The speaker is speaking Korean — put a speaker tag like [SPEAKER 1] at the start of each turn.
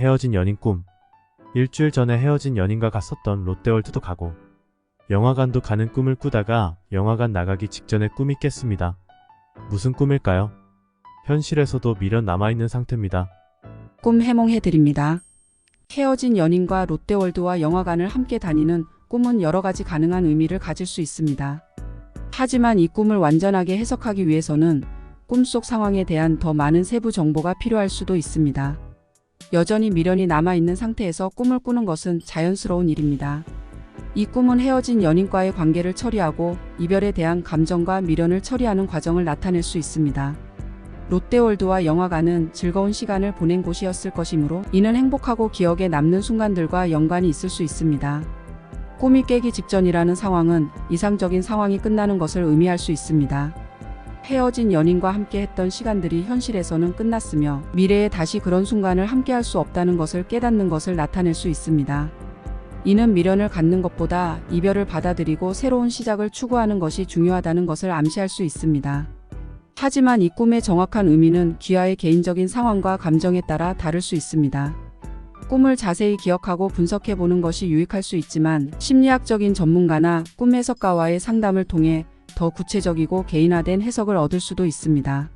[SPEAKER 1] 헤어진 연인 꿈. 일주일 전에 헤어진 연인과 갔었던 롯데월드도 가고 영화관도 가는 꿈을 꾸다가 영화관 나가기 직전에 꿈이 깼습니다. 무슨 꿈일까요? 현실에서도 미련 남아있는 상태입니다.
[SPEAKER 2] 꿈 해몽해드립니다. 헤어진 연인과 롯데월드와 영화관을 함께 다니는 꿈은 여러 가지 가능한 의미를 가질 수 있습니다. 하지만 이 꿈을 완전하게 해석하기 위해서는 꿈속 상황에 대한 더 많은 세부 정보가 필요할 수도 있습니다. 여전히 미련이 남아있는 상태에서 꿈을 꾸는 것은 자연스러운 일입니다. 이 꿈은 헤어진 연인과의 관계를 처리하고 이별에 대한 감정과 미련을 처리하는 과정을 나타낼 수 있습니다. 롯데월드와 영화관은 즐거운 시간을 보낸 곳이었을 것이므로 이는 행복하고 기억에 남는 순간들과 연관이 있을 수 있습니다. 꿈이 깨기 직전이라는 상황은 이상적인 상황이 끝나는 것을 의미할 수 있습니다. 헤어진 연인과 함께 했던 시간들이 현실에서는 끝났으며 미래에 다시 그런 순간을 함께 할 수 없다는 것을 깨닫는 것을 나타낼 수 있습니다. 이는 미련을 갖는 것보다 이별을 받아들이고 새로운 시작을 추구하는 것이 중요하다는 것을 암시할 수 있습니다. 하지만 이 꿈의 정확한 의미는 귀하의 개인적인 상황과 감정에 따라 다를 수 있습니다. 꿈을 자세히 기억하고 분석해 보는 것이 유익할 수 있지만 심리학적인 전문가나 꿈 해석가와의 상담을 통해 더 구체적이고 개인화된 해석을 얻을 수도 있습니다.